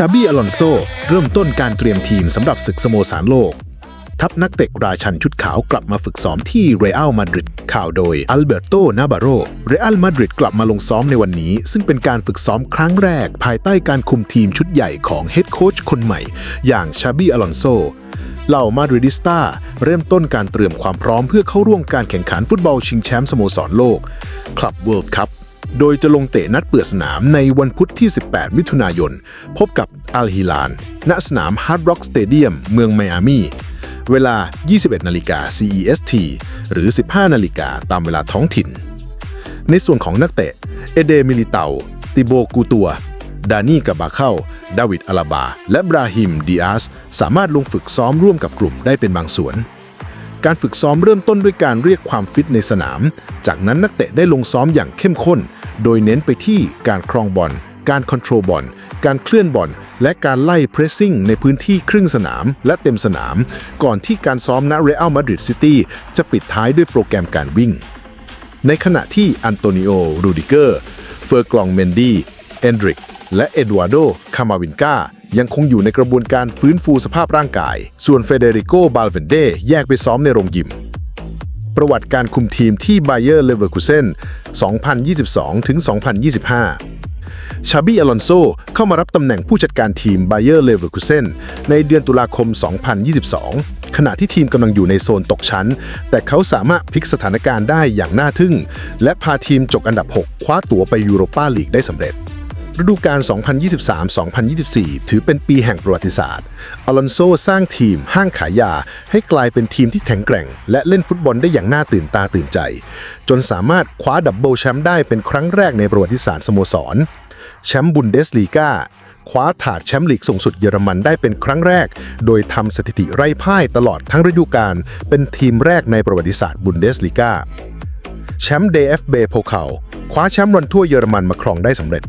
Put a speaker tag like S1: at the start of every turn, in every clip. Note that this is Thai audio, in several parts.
S1: ชาบี้อลอนโซ เริ่มต้นการเตรียมทีมสำหรับศึกสโมสรโลก ทัพนักเตะราชันชุดขาวกลับมาฝึกซ้อมที่เรอัลมาดริดข่าวโดยอัลเบ r โต นาบาโรเรอัลมาดริดกลับมาลงซ้อมในวันนี้ ซึ่งเป็นการฝึกซ้อมครั้งแรก ภายใต้การคุมทีมชุดใหญ่ของเฮดโค้ชคนใหม่ อย่างชาบี้อลอนโซเหล่ามาดริดิสตาเริ่มต้นการเตรียมความพร้อมเพื่อเข้าร่วมการแข่งขันฟุตบอลชิงแชมป์สโมสรโลกคลับเวิลด์คัพ โดยจะลงเตะนัดเปิดสนามในวันพุธที่ 18 มิถุนายน พบกับอัลฮิลาน ณ สนาม Hard Rock Stadium เมืองไมอามีเวลา 21 นาฬิกา CEST หรือ 15 นาฬิกาตามเวลาท้องถิ่น ในส่วนของนักเตะ เอเดมิลิเตา ติโบกูตัว ดานี่กับบาเข้า ดาวิดอาลาบา และบราฮิมดิอาส สามารถลงฝึกซ้อมร่วมกับกลุ่มได้เป็นบางส่วน การฝึกซ้อมเริ่มต้นด้วยการเรียกความฟิตในสนาม จากนั้นนักเตะได้ลงซ้อมอย่างเข้มข้น โดยเน้นไปที่การครองบอล การคอนโทรลบอล การเคลื่อนบอล และการไล่เพรสซิ่งในพื้นที่ครึ่งสนามและเต็มสนาม ก่อนที่การซ้อมณเรอัลมาดริดซิตี้จะปิดท้ายด้วยโปรแกรมการวิ่ง ในขณะที่อันโตนิโอ รูดิเกอร์ เฟอร์กลองเมนดี้ เอนดริก และเอ็ดวาร์โด คามาวินกายังคงอยู่ในกระบวนการฟื้นฟูสภาพร่างกาย ส่วนเฟเดริโก บาลเวนเดแยกไปซ้อมในโรงยิม ประวัติการคุมทีมที่ไบเ e อร์เลเวอร์คูเซน2022 ถึง 2025 ชาบี้อลอนโซเข้ามารับตำแหน่งผู้จัดการทีมไบเ e อร์เลเวอร์คูเซนในเดือนตุลาคม 2022 ขณะที่ทีมกำลังอยู่ในโซนตกชั้น แต่เขาสามารถพลิกสถานการณ์ได้อย่างน่าทึ่ง และพาทีมจบอันดับ 6 คว้าตั๋วไปยูโรปาลีกได้สำเร็จ ฤดูกาล 2023-2024 ถือเป็นปีแห่งประวัติศาสตร์ อลอนโซสร้างทีมห้างขายยา ให้กลายเป็นทีมที่แข็งแกร่ง และเล่นฟุตบอลได้อย่างน่าตื่นตาตื่นใจ จนสามารถคว้าดับเบิลแชมป์ได้เป็นครั้งแรกในประวัติศาสตร์สโมสร แชมป์บุนเดสลีกาคว้าถาดแชมป์ลีกสูงสุดเยอรมันได้เป็นครั้งแรก โดยทำสถิติไร้พ่ายตลอดทั้งฤดูกาล เป็นทีมแรกในประวัติศาสตร์บุนเดสลีกาแชมป์ DFB โพเคาคว้าแชมป์บอลทั่วเยอรมันมาครองได้สำเร็จ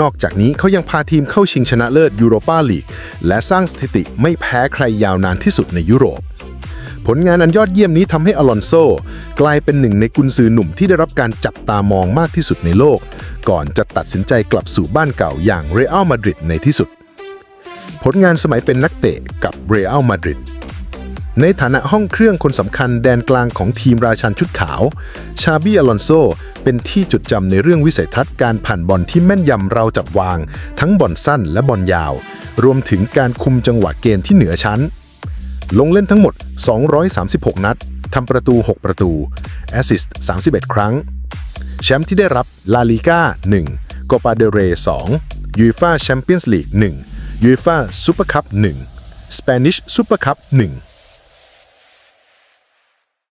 S1: นอกจากนี้เขายังพาทีมเข้าชิงชนะเลิศยูโรปาลีก และสร้างสถิติไม่แพ้ใครยาวนานที่สุดในยุโรป ผลงานอันยอดเยี่ยมนี้ทำให้อลอนโซ กลายเป็นหนึ่งในกุนซือหนุ่มที่ได้รับการจับตามองมากที่สุดในโลก ก่อนจะตัดสินใจกลับสู่บ้านเก่าอย่างเรอัลมาดริดในที่สุด ผลงานสมัยเป็นนักเตะกับเรอัลมาดริดในฐานะห้องเครื่องคนสำคัญแดนกลางของทีมราชันชุดขาว ชาบี้อลอนโซ เป็นที่จุดจำในเรื่องวิสัยทัศน์การผ่านบอลที่แม่นยำเราจับวาง ทั้งบอลสั้นและบอลยาว รวมถึงการคุมจังหวะเกมที่เหนือชั้น ลงเล่นทั้งหมด 236 นัดทำประตู 6 ประตูแอสซิสต์31 ครั้ง แชมป์ที่ได้รับลาลิก้า1กปาเดเร2ยูฟ่าแชมเปี้ยนส์ลีก1ยูฟ่าซูเปอร์คัพ1สเปนิชซูเปอร์คัพ1